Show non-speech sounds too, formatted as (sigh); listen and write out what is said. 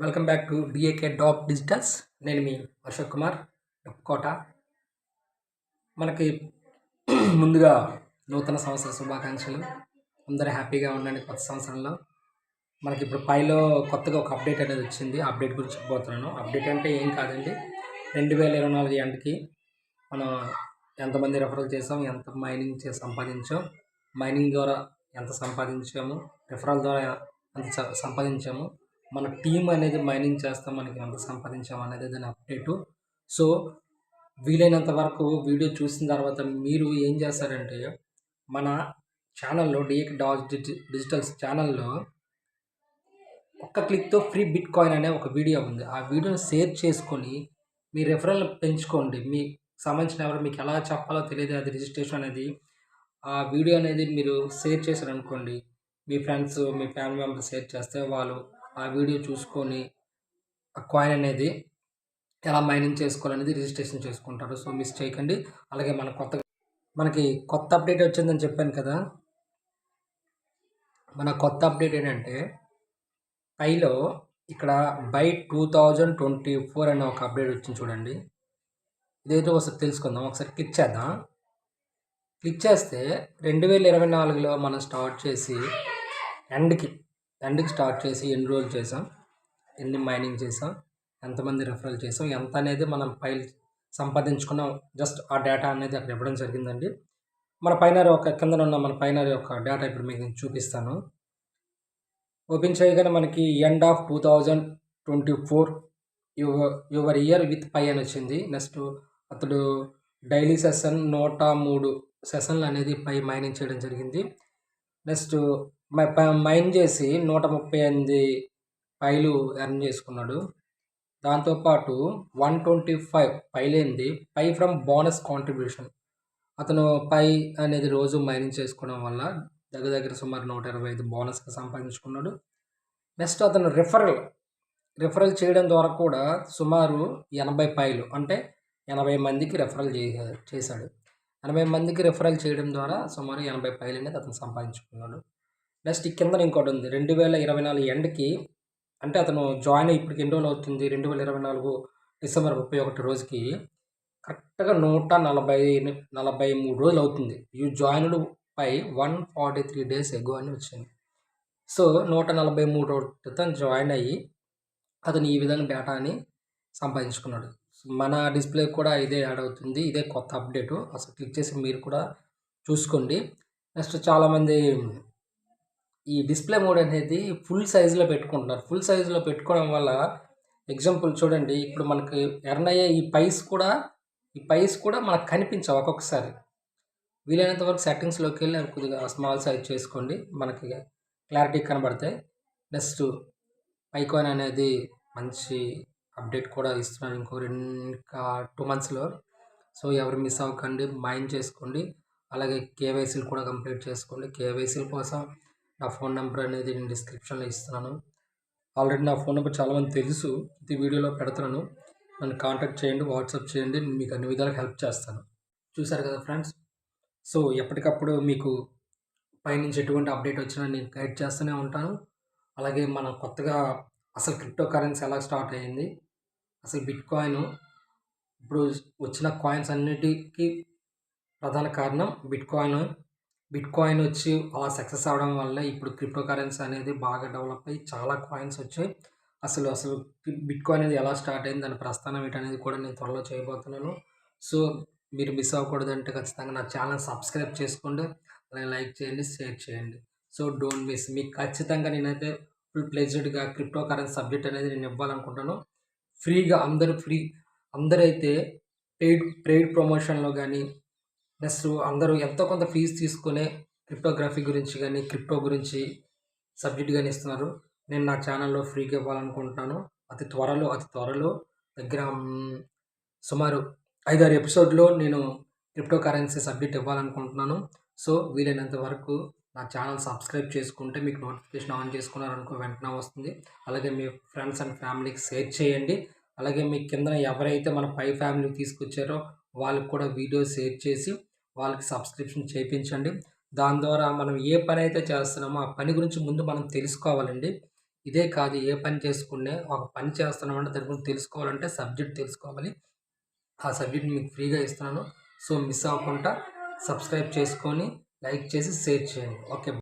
Welcome back to D A K డాప్ digitals నేను మీ అశోక్ కుమార్ కోట. మనకి (clears throat) ముందుగా నూతన సంవత్సర శుభాకాంక్షలు. అందరూ హ్యాపీగా ఉండండి కొత్త సంవత్సరంలో. మనకి ఇప్పుడు పైలో కొత్తగా ఒక అప్డేట్ అనేది వచ్చింది. అప్డేట్ గురించి చెప్పబోతున్నాను. అప్డేట్ అంటే ఏం కాదండి. రెండు వేల ఇరవై నాలుగు ఎండ్కి మనం ఎంతమంది రెఫరల్ చేసాం ఎంత మైనింగ్ చేసి సంపాదించాం మైనింగ్ ద్వారా ఎంత సంపాదించాము రెఫరల్ ద్వారా ఎంత సంపాదించాము మన టీం అనేది మైనింగ్ చేస్తాం మనకి ఎంత సంపాదించాం అనేది దాని అప్డేటు. సో వీలైనంత వరకు వీడియో చూసిన తర్వాత మీరు ఏం చేస్తారంటే మన ఛానల్లో డిఎక్ డాజ్ డిజిటల్స్ ఛానల్లో ఒక్క క్లిక్తో ఫ్రీ బిట్ కాయిన్ అనే ఒక వీడియో ఉంది. ఆ వీడియోని షేర్ చేసుకొని మీ రెఫరల్ పెంచుకోండి. మీ సంబంధించిన ఎవరు మీకు ఎలా చెప్పాలో తెలియదు. అది రిజిస్ట్రేషన్ అనేది ఆ వీడియో అనేది మీరు షేర్ చేశారనుకోండి మీ ఫ్రెండ్స్ మీ ఫ్యామిలీ మెంబర్స్ షేర్ చేస్తే వాళ్ళు ఆ వీడియో చూసుకొని ఆ కాయిన్ అనేది ఎలా మైనింగ్ చేసుకోవాలనేది రిజిస్ట్రేషన్ చేసుకుంటారు. సో మిస్ చేయకండి అలాగే మన కొత్త మనకి కొత్త అప్డేట్ వచ్చిందని చెప్పాను కదా. మన కొత్త అప్డేట్ ఏంటంటే పైలో ఇక్కడ by two thousand twenty four అనే ఒక అప్డేట్ వచ్చింది చూడండి. ఇదేదో ఒకసారి తెలుసుకుందాం. ఒకసారి క్లిక్ చేద్దాం. క్లిక్ చేస్తే రెండు వేల ఇరవై నాలుగులో మనం స్టార్ట్ చేసి ఎండ్కి ఎండ్కి స్టార్ట్ చేసి ఎన్ని రోజులు చేసాం? ఎన్ని మైనింగ్ చేసాం? ఎంతమంది రెఫరల్ చేసాం? ఎంత అనేది మనం ఫైల్ సంపాదించుకున్నాం? జస్ట్ ఆ డేటా అనేది అక్కడ ఇవ్వడం జరిగిందండి. మన పైన ఒక కింద ఉన్న మన పైన యొక్క డేటా ఇప్పుడు మీకు నేను చూపిస్తాను. ఓపెన్ చేయగానే మనకి end of two thousand twenty four your your year with Pi అని వచ్చింది. నెక్స్ట్ అతడు డైలీ సెషన్ నూట మూడు సెషన్లు అనేది పై మైనింగ్ చేయడం జరిగింది. నెక్స్ట్ మైన్ చేసి నూట ముప్పై ఎనిమిది పైలు ఎర్న్ చేసుకున్నాడు. దాంతోపాటు వన్ ట్వంటీ ఫైవ్ పైలేంది పై ఫ్రమ్ బోనస్ కాంట్రిబ్యూషన్. అతను పై అనేది రోజు మైనింగ్ చేసుకోవడం వల్ల దగ్గర దగ్గర సుమారు నూట ఇరవై ఐదు బోనస్గా సంపాదించుకున్నాడు. నెక్స్ట్ అతను రిఫరల్ రిఫరల్ చేయడం ద్వారా కూడా సుమారు ఎనభై పైలు అంటే ఎనభై మందికి రెఫరల్ చేశాడు చేశాడు. ఎనభై మందికి రెఫరల్ చేయడం ద్వారా సుమారు ఎనభై పైలు అనేది అతను సంపాదించుకున్నాడు. నెక్స్ట్ కింద ఇంకోటి ఉంది. రెండు వేల ఇరవై నాలుగు ఎండ్కి అంటే అతను జాయిన్ అయ్యి ఇప్పటికి ఎన్ని రోజులు అవుతుంది రెండు వేల ఇరవై నాలుగు డిసెంబర్ ముప్పై ఒకటి రోజుకి. కరెక్ట్గా నూట నలభై నలభై మూడు రోజులు అవుతుంది. You joined Pi one forty three days ago అని వచ్చింది. సో నూట నలభై మూడు రోజులతో క్రితం జాయిన్ అయ్యి అతను ఈ విధంగా డేటాని సంపాదించుకున్నాడు. మన డిస్ప్లే కూడా ఇదే యాడ్ అవుతుంది. ఇదే కొత్త అప్డేటు. అసలు క్లిక్ చేసి మీరు కూడా చూసుకోండి. నెక్స్ట్ చాలామంది ఈ డిస్ప్లే మోడ్ అనేది ఫుల్ సైజులో పెట్టుకుంటున్నారు. ఫుల్ సైజులో పెట్టుకోవడం వల్ల ఎగ్జాంపుల్ చూడండి ఇప్పుడు మనకి ఎర్న్ అయ్యే ఈ పైస్ కూడా ఈ పైస్ కూడా మనకు కనిపించవు ఒక్కొక్కసారి. వీలైనంత వరకు సెట్టింగ్స్లోకి వెళ్ళి కొద్దిగా స్మాల్ సైజ్ చేసుకోండి. మనకి క్లారిటీ కనబడతాయి నెక్స్ట్ పైకాన్ అనేది మంచి అప్డేట్ కూడా ఇస్తున్నారు ఇంకో రెండు ఇంకా టూ మంత్స్లో. సో ఎవరు మిస్ అవ్వకండి మైండ్ చేసుకోండి. అలాగే కేవైసీలు కూడా కంప్లీట్ చేసుకోండి. కేవైసీల కోసం నా ఫోన్ నెంబర్ అనేది నేను డిస్క్రిప్షన్లో ఇస్తున్నాను. ఆల్రెడీ నా ఫోన్ నెంబర్ చాలామంది తెలుసు. ఈ వీడియోలో పెడుతున్నాను. నన్ను కాంటాక్ట్ చేయండి వాట్సాప్ చేయండి. నేను మీకు అన్ని విధాలుగా హెల్ప్ చేస్తాను. చూసారు కదా ఫ్రెండ్స్? సో ఎప్పటికప్పుడు మీకు పైనుంచి ఎటువంటి అప్డేట్ వచ్చినా నేను గైడ్ చేస్తూనే ఉంటాను. అలాగే మనం కొత్తగా అసలు క్రిప్టో కరెన్సీ ఎలా స్టార్ట్ అయ్యింది అసలు బిట్ కాయిన్ ఇప్పుడు వచ్చిన కాయిన్స్ అన్నిటికీ ప్రధాన కారణం బిట్ కాయిన్ బిట్ కాయిన్ వచ్చి అలా సక్సెస్ అవడం వల్ల ఇప్పుడు క్రిప్టో కరెన్సీ అనేది బాగా డెవలప్ అయ్యి చాలా కాయిన్స్ వచ్చాయి. అసలు అసలు బిట్ కాయిన్ అనేది ఎలా స్టార్ట్ అయింది దాని ప్రస్థానం ఏంటనేది కూడా నేను త్వరలో చేయబోతున్నాను. సో మీరు మిస్ అవ్వకూడదంటే ఖచ్చితంగా నా ఛానల్ సబ్స్క్రైబ్ చేసుకోండి. అలాగే లైక్ చేయండి షేర్ చేయండి. సో డోంట్ మిస్ మీకు ఖచ్చితంగా నేనైతే ఫుల్ ప్లేజ్డ్గా క్రిప్టో కరెన్సీ సబ్జెక్ట్ అనేది నేను ఇవ్వాలనుకుంటాను ఫ్రీగా అందరూ ఫ్రీ అందరైతే పెయిడ్ పెయిడ్ ప్రమోషన్లో కానీ ప్లస్ అందరూ ఎంతో కొంత ఫీజు తీసుకునే క్రిప్టోగ్రఫీ గురించి కానీ క్రిప్టో గురించి సబ్జెక్ట్ కానీ ఇస్తున్నారు. నేను నా ఛానల్లో ఫ్రీగా ఇవ్వాలనుకుంటున్నాను. అతి త్వరలో అతి త్వరలో దగ్గర సుమారు ఐదారు ఎపిసోడ్లో నేను క్రిప్టో కరెన్సీ సబ్జెక్ట్ ఇవ్వాలనుకుంటున్నాను. సో వీలైనంత వరకు నా ఛానల్ సబ్స్క్రైబ్ చేసుకుంటే మీకు నోటిఫికేషన్ ఆన్ చేసుకున్నారనుకో వెంటనే వస్తుంది. అలాగే మీ ఫ్రెండ్స్ అండ్ ఫ్యామిలీకి షేర్ చేయండి. అలాగే మీ కింద ఎవరైతే మన పై ఫ్యామిలీకి తీసుకొచ్చారో వాళ్ళకి కూడా వీడియో షేర్ చేసి వాళ్ళకి సబ్స్క్రిప్షన్ చేయించండి దాని ద్వారా మనం ఏ పని అయితే చేస్తున్నామో ఆ పని గురించి ముందు మనం తెలుసుకోవాలండి. ఇదే కాదు ఏ పని చేసుకునే ఒక పని చేస్తున్నామంటే దాని గురించి తెలుసుకోవాలంటే సబ్జెక్ట్ తెలుసుకోవాలి. ఆ సబ్జెక్ట్ మీకు ఫ్రీగా ఇస్తున్నాను. సో మిస్ అవ్వకుండా సబ్స్క్రైబ్ చేసుకొని లైక్ చేసి షేర్ చేయండి. ఓకే.